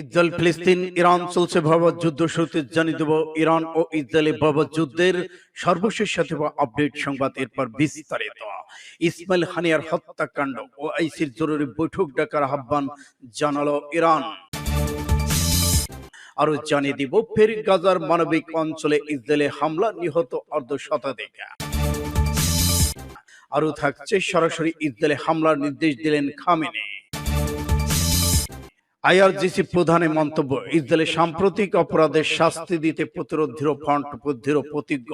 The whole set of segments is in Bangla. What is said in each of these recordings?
ইসরায়েল ফিলিস্তিন ইরান চলছে ভয়াবহ যুদ্ধ শুরুতে জানিয়ে দেব, ইরান ও ইসরায়েলি ভয়াবহ যুদ্ধের সর্বশেষ সাথে আপডেট সংবাদ, এরপর বিস্তারিত। ইসমাইল হানিয়ার হত্যাকাণ্ড ও আইসির জরুরি বৈঠক ডাকার আহ্বান জানালো ইরান। আরও জানিয়ে দিব, ফের গাজার মানবিক অঞ্চলে ইসরায়েলে হামলা নিহত অর্ধ শতাধিক আরও থাকছে, সরাসরি ইসরায়েলে হামলার নির্দেশ দিলেন খামেনি। আইআরজিসি প্রধানের মন্তব্য, ইসরায়েলের সাম্প্রতিক অপরাধের শাস্তি দিতে প্রতিরোধ ফ্রন্ট, দৃঢ় প্রতিজ্ঞ।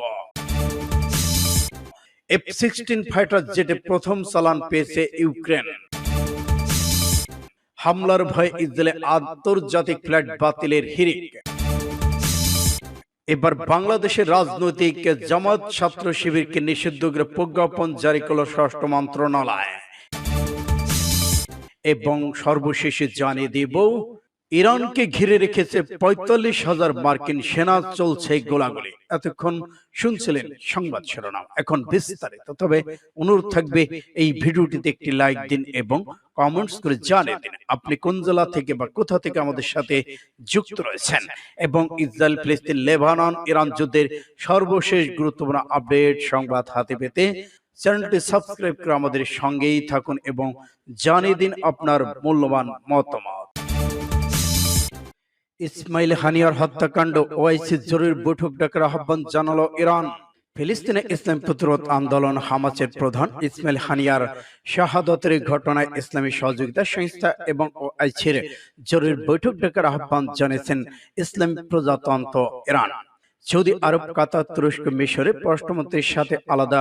এফ সিক্সটিন ফাইটার জেটে প্রথম চালান পেয়েছে ইউক্রেন। হামলার ভয়ে ইসরায়েলে আন্তর্জাতিক ফ্ল্যাট বাতিলের হিরিক এবার বাংলাদেশের রাজনৈতিক জামাত ছাত্র শিবিরকে নিষিদ্ধ করে প্রজ্ঞাপন জারি করল স্বরাষ্ট্র মন্ত্রণালয়। এবং সর্বশেষে জানিয়ে দিব ইরানকে ঘিরে রেখেছে পঁয়তাল্লিশ হাজার মার্কিন সেনা চলছে গোলাগুলি। এতক্ষণ শুনছিলেন সংবাদ শিরোনাম। এখন বিস্তারিত। তবে অনুরোধ থাকবে এই ভিডিওটিতে একটি লাইক দিন এবং কমেন্টস করে জানিয়ে দিন। আপনি কোন জেলা থেকে বা কোথা থেকে আমাদের সাথে যুক্ত রয়েছেন এবং ইসরায়েল ফিলিস্তিন লেবানন ইরান যুদ্ধের সর্বশেষ গুরুত্বপূর্ণ আপডেট সংবাদ হাতে পেতে চ্যানেলটি সাবস্ক্রাইব করে আমাদের সঙ্গেই থাকুন এবং জানিয়ে দিন আপনার মূল্যবান মতামত। ইসমাইল হানিয়ার হত্যাকাণ্ড, ওআইসি জরুরি বৈঠক ডাকার আহ্বান জানালো ইরান। ফিলিস্তিনে ইসলাম প্রতিরোধ আন্দোলন হামাসের প্রধান ইসমাইল হানিয়ার শাহাদতের ঘটনায় ইসলামী সহযোগিতা সংস্থা এবং ওআইসির জরুরি বৈঠক ডাকার আহ্বান জানিয়েছেন ইসলাম প্রজাতন্ত্র ইরান। সৌদি আরব কাতার তুরস্ক মিশরে পররাষ্ট্রমন্ত্রীর সাথে আলাদা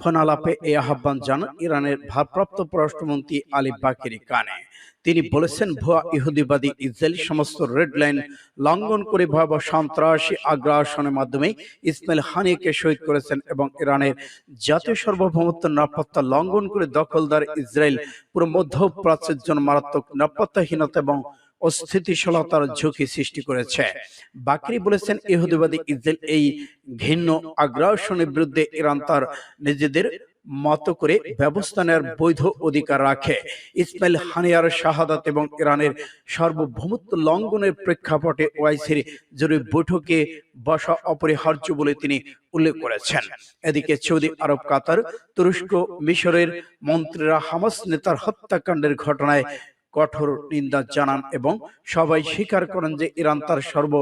ফোন আলাপে এই আহ্বান জানান ইরানের ভারপ্রাপ্ত পররাষ্ট্রমন্ত্রী আলী বাকিরি কানে। তিনি বলেছেন ভুয়া ইহুদিবাদী ইসরায়েল সমস্ত রেড লাইন লঙ্ঘন করে ভয়াবহ সন্ত্রাসী আগ্রাসনের মাধ্যমে ইসমাইল হানিকে শহীদ করেছেন এবং ইরানের জাতীয় সার্বভৌমত্ব নিরাপত্তা লঙ্ঘন করে দখলদার ইসরায়েল পুরো মধ্যপ্রাচ্যের জন্য মারাত্মক নিরাপত্তাহীনতা এবং অস্থিতিশীলতার ঝুঁকি সৃষ্টি করেছে। বাকরি বলেছেন, ইহুদিবাদী ইসরায়েল এই ঘৃণ্য আগ্রাসনের বিরুদ্ধে ইরান তার নিজেদের মতো করে ব্যবস্থা নেওয়ার বৈধ অধিকার রাখে। ইসমাইল হানিয়ার শাহাদাত এবং ইরানের সার্বভৌমত্ব লঙ্ঘনের প্রেক্ষাপটে ওয়াইসির জরুরি বৈঠকে বসা অপরিহার্য বলে তিনি উল্লেখ করেছেন। এদিকে সৌদি আরব, কাতার, তুরস্ক, মিশরের মন্ত্রীরা হামাস নেতার হত্যাকাণ্ডের ঘটনায় কঠোর নিন্দা জানান এবং সবাই স্বীকার করেন যে ইরান তার সর্ব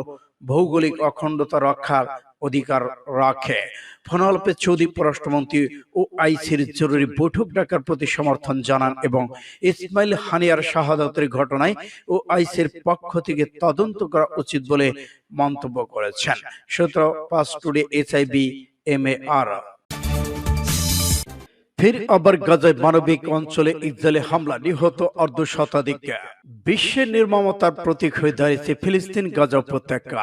ভৌগোলিক অখণ্ডতা রক্ষার অধিকার রাখে। ফোনালপে সৌদি পররাষ্ট্রমন্ত্রী ও আইসির জরুরি বৈঠক ডাকার প্রতি সমর্থন জানান এবং ইসমাইল হানিয়ার শাহাদতের ঘটনায় ও আইসির পক্ষ থেকে তদন্ত করা উচিত বলে মন্তব্য করেছেন। সতেরো পাঁচ টুডে এইচআইবি এম এ আর ফির আবার গাজায় মানবিক অঞ্চলে ইসরায়েলে হামলা, নিহত অর্ধ শতাধিক বিশ্বের নির্মমতার প্রতীক হয়ে দাঁড়িয়েছে ফিলিস্তিন গাজা উপত্যকা।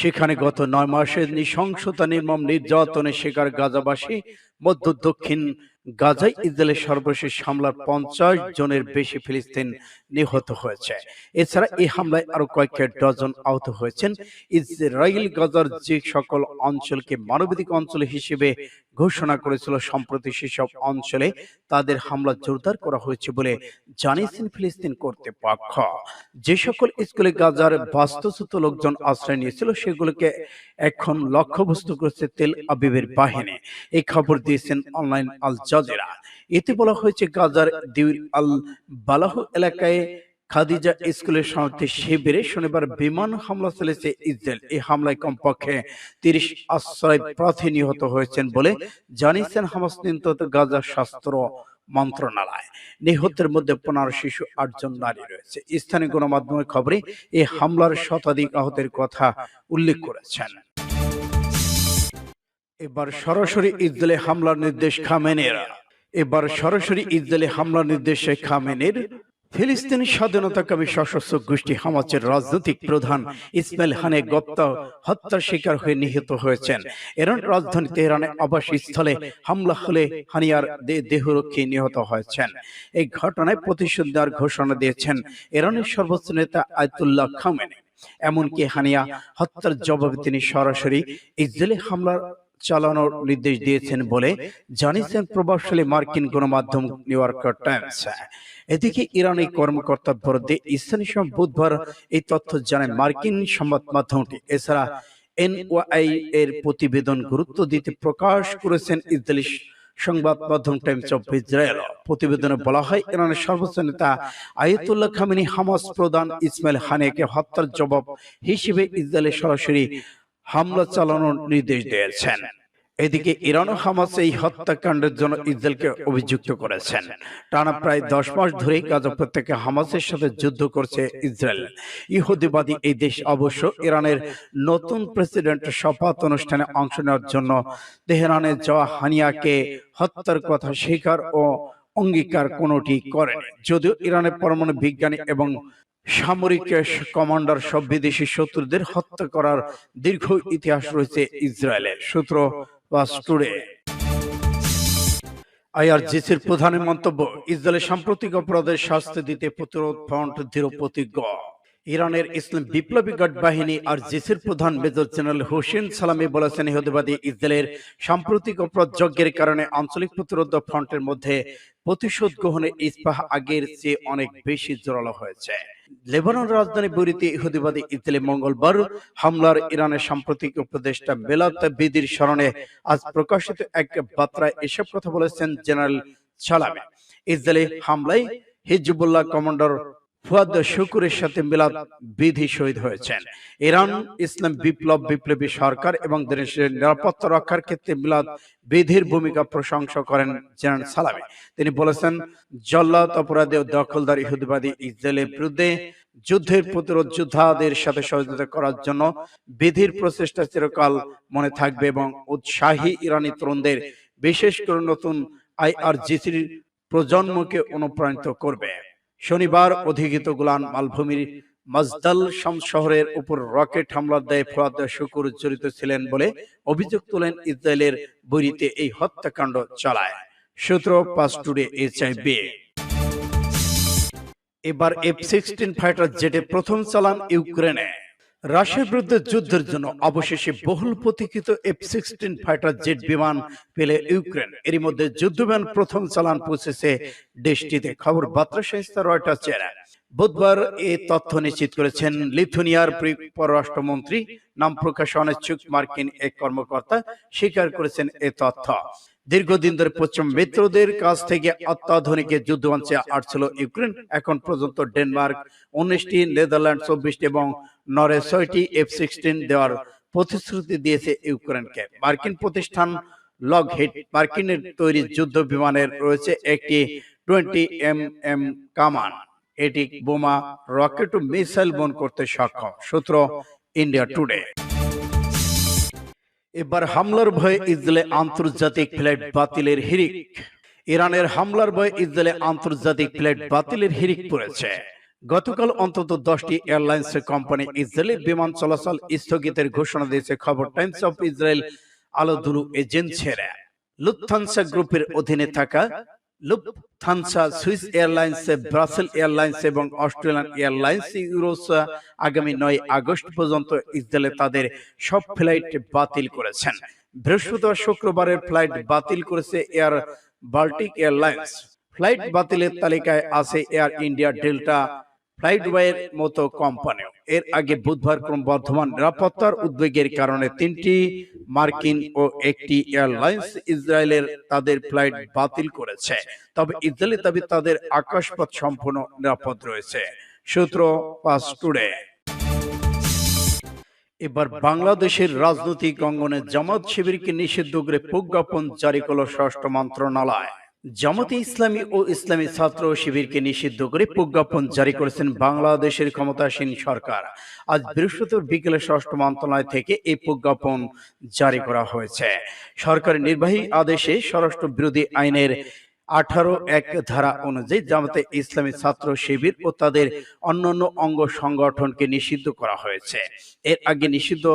সেখানে গত নয় মাসে নৃশংসতা, নির্মম নির্যাতনের শিকার গাজাবাসী মধ্য দক্ষিণ গাজায় ইসরায়েলের সর্বশেষ হামলার পঞ্চাশ জনের বেশি ফিলিস্তিন নিহত হয়েছে। এছাড়া এই হামলায় আরও কয়েক ডজন আহত হয়েছেন। ইসরায়েল গাজার যে সকল অঞ্চলকে মানবাধিক অঞ্চল হিসেবে ঘোষণা করেছিল সম্প্রতি সেসব অঞ্চলে। তাদের হামলা জোরদার করা হয়েছে বলে জানিয়েছেন ফিলিস্তিন কর্তৃপক্ষ। যে সকল স্কুলে গাজার বাস্তুচ্যুত লোকজন আশ্রয় নিয়েছিল সেগুলোকে এখন লক্ষ্যবস্তু করেছে তেল আবিবের বাহিনী। এই খবর দিয়েছেন অনলাইন আল জাজিরা এতে বলা হয়েছে গাজার দিউর আল বালাহ এলাকায় খাদিজা স্কুলের শিবিরে শনিবার বিমান হামলা চলেছে ইসরায়েল। এই হামলায় কমপক্ষে তিরিশ আশ্রয় প্রার্থী নিহত হয়েছেন বলে জানিয়েছেন হামাস নিয়ন্ত্রিত মন্ত্রণালয়। নিহতের মধ্যে পনেরো শিশু আটজন নারী রয়েছে। স্থানীয় গণমাধ্যমের খবরে এই হামলার শতাধিক আহতের কথা উল্লেখ করেছেন। এবার সরাসরি ইসরায়েলে হামলার নির্দেশ খামেনের। এবার সরাসরি ইসরায়েলে হামলার নির্দেশে খামেনের। ফিলিস্তিনি স্বাধীনতাকামী সশস্ত্র গোষ্ঠী হামাচের রাজনৈতিক প্রধান ইসমাইল হানে গপ্তা হত্যার শিকার হয়ে নিহত হয়েছেন। ইরান রাজধানী তেহরানে আবাসস্থলে হামলা হলে হানিয়ার দেহরক্ষী নিহত হয়েছেন। এই ঘটনায় প্রতিশোধ দেওয়ার ঘোষণা দিয়েছেন ইরানের সর্বোচ্চ নেতা আয়তুল্লাহ খামেনি। এমনকি হানিয়া হত্যার জবাবে তিনি সরাসরি ইসরায়েলি হামলার চালানোর নির্দেশ দিয়েছেন বলে জানিয়েছেন প্রভাবশালী মার্কিন গণমাধ্যম নিউ ইয়র্কার টাইমস। এদিকে ইরানি কর্মকর্তার বিরুদ্ধে স্থানীয় সময় বুধবার এই তথ্য জানায় মার্কিন সংবাদ মাধ্যমটি। এছাড়া এনওআই এর প্রতিবেদন গুরুত্ব দিতে প্রকাশ করেছেন ইসরায়েলি সংবাদ মাধ্যম টাইমস অফ ইসরায়েল। প্রতিবেদনে বলা হয়, ইরানের সর্বোচ্চ নেতা আয়াতুল্লাহ খামিনি হামাস প্রধান ইসমাইল হানিয়াকে হত্যার জবাব হিসেবে ইসরায়েলে সরাসরি হামলা চালানোর নির্দেশ দিয়েছেন। এদিকে ইরান ও হামাস এই হত্যাকাণ্ডের জন্য ইসরায়েলকে অভিযুক্ত করেছেন। টানা প্রায় দশ মাস ধরেই গাজা উপত্যকা হামাসের সাথে যুদ্ধ করছে ইসরায়েল। ইহুদিবাদী এই দেশ অবশ্য ইরানের নতুন প্রেসিডেন্টের শপথ অনুষ্ঠানে অংশ নেওয়ার জন্য তেহরানে যাওয়া হানিয়াকে হত্যার কথা স্বীকার ও অঙ্গীকার কোনোটি করেনি। যদিও ইরানের পরমাণু বিজ্ঞানী এবং সামরিক কমান্ডার সব বিদেশি শত্রুদের হত্যা করার দীর্ঘ ইতিহাস রয়েছে ইসরায়েলের সূত্র বাস টুডে। আইআরজিসির প্রধানের মন্তব্য, ইসরায়েলের সাম্প্রতিক অপরাধের শাস্তি দিতে প্রতিরোধ ফ্রন্ট দৃঢ় প্রতিজ্ঞ। ইরানের ইসলাম বিপ্লবী গার্ড বাহিনী আর জিসির প্রধান মেজর জেনারেল হোসেন সালামি বলেছেন, ইহুদিবাদী ইসরায়েলের সাম্প্রতিক অপরাধ যজ্ঞের কারণে আঞ্চলিক প্রতিরোধ ফ্রন্টের মধ্যে প্রতিশোধ গ্রহণে ইস্পাহ আগের চেয়ে অনেক বেশি জোরালো হয়েছে। লেবানন রাজধানী বৈরিতে ইহুদিবাদী ইতালি মঙ্গলবার হামলার ইরানের সাম্প্রতিক উপদেষ্টা বেলাত বিদির স্মরণে আজ প্রকাশিত এক বার্তায় এসব কথা বলেছেন জেনারেল সালামে। ইসরায়েলি হামলায় হিজবুল্লাহ কমান্ডার ফুয়াদ শুকুরের সাথে মিলাদ বিধি শহীদ হয়েছেন। ইরান, ইসলাম বিপ্লব, বিপ্লবী সরকার এবং দেশের নিরাপত্তা রক্ষার ক্ষেত্রে মিলাদ বিধির ভূমিকা প্রশংসা করেন জেনারেল সালামি। তিনি বলেছেন, জল্লাদ অপরাধী ও দখলদার ইহুদিবাদী ইসরায়েলের বিরুদ্ধে যুদ্ধের প্রতিরোধ যোদ্ধাদের সাথে সহযোগিতা করার জন্য বিধির প্রচেষ্টা চিরকাল মনে থাকবে এবং উৎসাহী ইরানি তরুণদের, বিশেষ করে নতুন আইআরজিসির প্রজন্মকে অনুপ্রাণিত করবে। শনিবার অধিকৃত গোলান মালভূমির মাজদাল শাম শহরের উপর রকেট হামলার দায়ে ফুয়াদ শুকুর জড়িত ছিলেন বলে অভিযোগ তোলেন ইসরায়েলের বৈরিতে এই হত্যাকাণ্ড চালায়। সূত্র পাস টুডে এইচআইবি। এবার এফ সিক্সটিন ফাইটার জেটে প্রথম চালান ইউক্রেনে। রাশিয়ার বিরুদ্ধে যুদ্ধের জন্য অবশেষে বহুল প্রতীক্ষিত এফ সিক্সটিন ফাইটার জেট বিমান পেলে ইউক্রেন। এরই মধ্যে যুদ্ধ বিমান প্রথম চালান পৌঁছেছে দেশটিতে। খবর বার্তা সংস্থা রয়টার্সের বুধবার এ তথ্য নিশ্চিত করেছেন লিথুনিয়ার পররাষ্ট্রমন্ত্রী। নাম প্রকাশ অনিচ্ছুক মার্কিন এক কর্মকর্তা। স্বীকার করেছেন এ তথ্য। দীর্ঘদিন ধরে পশ্চিম মিত্রদের কাছ থেকে অত্যাধুনিক যুদ্ধ মঞ্চে আসছিল ইউক্রেন। এখন পর্যন্ত ডেনমার্ক উনিশটি নেদারল্যান্ড চব্বিশটি এবং নরে ছয়টি এফ সিক্সটিন দেওয়ার প্রতিশ্রুতি দিয়েছে ইউক্রেনকে। মার্কিন প্রতিষ্ঠান লগহিট মার্কিনের তৈরি যুদ্ধ বিমানের রয়েছে একটি টোয়েন্টি এম এম কামান। এটি বোমা রকেট ও মিসাইল বহন করতে সক্ষম। সূত্র ইন্ডিয়া টুডে। এবার হামলার ভয়ে ইসরায়েলে আন্তর্জাতিক ফ্লাইট বাতিলের হিরিক ইরানের হামলার ভয়ে ইসরায়েলে আন্তর্জাতিক ফ্লাইট বাতিলের হিরিক পড়েছে। গতকাল অন্তত দশটি এয়ারলাইন্স কোম্পানি ইসরায়েলি বিমান চলাচল স্থগিতের ঘোষণা দিয়েছে। খবর, টাইমস অফ ইসরায়েল আলোদুলু এজেন্সিরা। লুথানসা গ্রুপের অধীনে থাকা Lufthansa Swiss Airlines Brussels Airlines এবং অস্ট্রেলিয়ান এয়ারলাইন্স ইউরোস আগামী নয় আগস্ট পর্যন্ত ইসরায়েলে তাদের সব ফ্লাইট বাতিল করেছেন। বৃহস্পতিবার শুক্রবারের ফ্লাইট বাতিল করেছে এয়ার বাল্টিক এয়ারলাইন্স ফ্লাইট বাতিলের তালিকায় আছে এয়ার ইন্ডিয়া ডেল্টা ফ্লাইটওয়ের মতো কোম্পানি এর আগে বুধবার ক্রমবর্ধমান নিরাপত্তার উদ্বেগের কারণে তিনটি মার্কিন ও একটি এয়ারলাইন্স ইসরায়েলের তাদের ফ্লাইট বাতিল করেছে। তবে ইসরায়েলি দাবি তাদের আকাশপথ সম্পূর্ণ নিরাপদ রয়েছে। সূত্র পাস টুডে। এবার বাংলাদেশের রাজনৈতিক অঙ্গনে জামাত শিবিরকে নিষিদ্ধ করে প্রজ্ঞাপন জারি করল স্বরাষ্ট্র মন্ত্রণালয়। জামাতে ইসলামী ও ইসলামী ছাত্র শিবিরকে নিষিদ্ধ করে প্রজ্ঞাপন জারি করেছেন বাংলাদেশের ক্ষমতাসীন সরকার। আজ বৃহস্পতিবার বিকেলে স্বরাষ্ট্র মন্ত্রণালয় থেকে এই প্রজ্ঞাপন জারি করা হয়েছে। সরকারি নির্বাহী আদেশে স্বরাষ্ট্র বিরোধী আইনের আঠারো এক ধারা অনুযায়ী জামাতে ইসলামী ছাত্র শিবির ও তাদের অন্যান্য অঙ্গ সংগঠনকে নিষিদ্ধ করা হয়েছে। এর আগে নিষিদ্ধ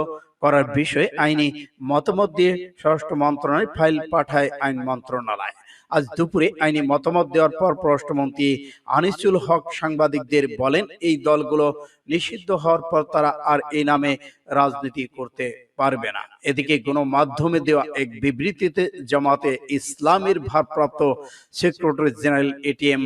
করার বিষয়ে আইনি মতামত দিয়ে স্বরাষ্ট্র মন্ত্রণালয় ফাইল পাঠায় আইন মন্ত্রণালয় আজ দুপুরে আইনি মতামত দেওয়ার পর পররাষ্ট্রমন্ত্রী আনিসুল হক সাংবাদিকদের বলেন এই দলগুলো নিষিদ্ধ হওয়ার পর তারা আর এই নামে রাজনীতি করতে পারবে না। এদিকে গণমাধ্যমে দেওয়া এক বিবৃতিতে জামাতে ইসলামের ভারপ্রাপ্ত সেক্রেটারি জেনারেল এটিএম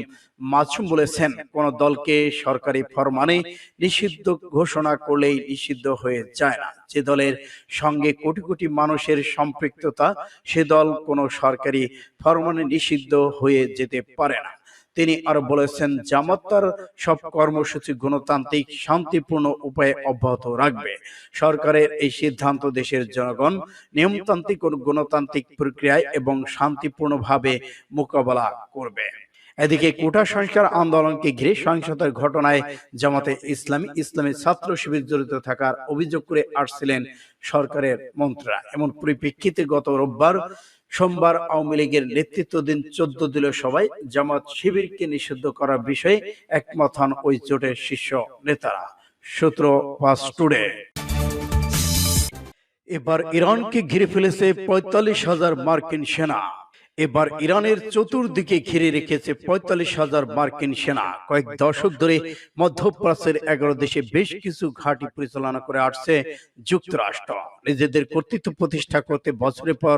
মাসুম বলেছেন, কোন দলকে সরকারি ফরমানে নিষিদ্ধ ঘোষণা করলেই নিষিদ্ধ হয়ে যায় না। যে দলের সঙ্গে কোটি কোটি মানুষের সম্পৃক্ততা, সে দল কোনো সরকারি ফরমানে নিষিদ্ধ হয়ে যেতে পারে না। তিনি আরও বলেছেন, জামাত তার সব কর্মসূচি, গণতান্ত্রিক, শান্তিপূর্ণ উপায়ে অব্যাহত রাখবে। সরকারের এই সিদ্ধান্ত দেশের জনগণ নিয়মতান্ত্রিক ও গণতান্ত্রিক প্রক্রিয়ায় এবং শান্তিপূর্ণভাবে মোকাবেলা করবে। এদিকে কোটা সংস্কার আন্দোলনকে ঘিরে সহিংসতার ঘটনায় জামাতে ইসলামী ইসলামী ছাত্র শিবির জড়িত থাকার অভিযোগ করে আসছিলেন সরকারের মন্ত্রীরা। এমন পরিপ্রেক্ষিতে গত রোববার সোমবার আওয়ামী লীগের নেতৃত্বাধীন চোদ্দ দিল সবাই জামাত শিবিরকে নিষিদ্ধ করার বিষয়ে একমত হন ওই জোটের শীর্ষ নেতারা। সূত্র পাস টুডে। এবার ইরানকে ঘিরে ফেলেছে পঁয়তাল্লিশ হাজার মার্কিন সেনা। এবার ইরানের চতুর্দিকে ঘিরে রেখেছে পঁয়তাল্লিশ হাজার মার্কিন সেনা। কয়েক দশক ধরে মধ্যপ্রাচ্যের এগারো দেশে বেশ কিছু ঘাঁটি পরিচালনা করে আসছে যুক্তরাষ্ট্র। নিজেদের কর্তৃত্ব প্রতিষ্ঠা করতে বছরের পর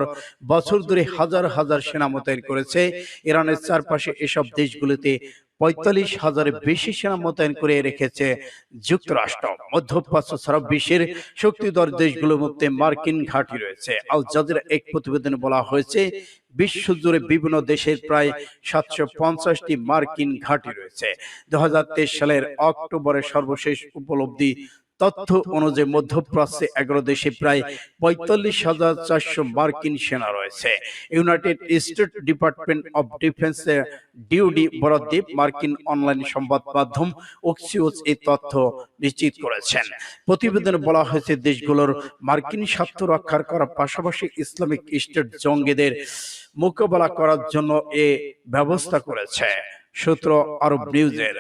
বছর ধরে হাজার হাজার সেনা মোতায়েন করেছে। ইরানের চারপাশে এসব দেশগুলিতে পঁয়তাল্লিশ হাজারের বেশি সেনা মোতায়েন করে রেখেছে যুক্তরাষ্ট্র। মধ্যপ্রাচ্য সারা বিশ্বের শক্তিধর দেশগুলোর মধ্যে মার্কিন ঘাঁটি রয়েছে। আল জাজিরা এক প্রতিবেদনে বলা হয়েছে, বিশ্বজুড়ে বিভিন্ন দেশের প্রায় সাতশো পঞ্চাশটি মার্কিন ঘাঁটি রয়েছে। দু হাজার তেইশ সালের অক্টোবরের সর্বশেষ উপলব্ধি তথ্য অনুযায়ী মধ্যপ্রাচ্যে এগারো দেশে প্রায় পঁয়তাল্লিশ হাজার চারশো মার্কিন সেনা রয়েছে। ইউনাইটেড স্টেট ডিপার্টমেন্ট অব ডিফেন্সের ডিউডি বরাদ্দে মার্কিন অনলাইন সংবাদ মাধ্যম ওক্সিওস এই তথ্য নিশ্চিত করেছেন। প্রতিবেদনে বলা হয়েছে, দেশগুলোর মার্কিন স্বার্থ রক্ষার করার পাশাপাশি ইসলামিক স্টেট জঙ্গিদের মোকাবেলা করার জন্য এ ব্যবস্থা করেছে। সূত্র আরব নিউজের।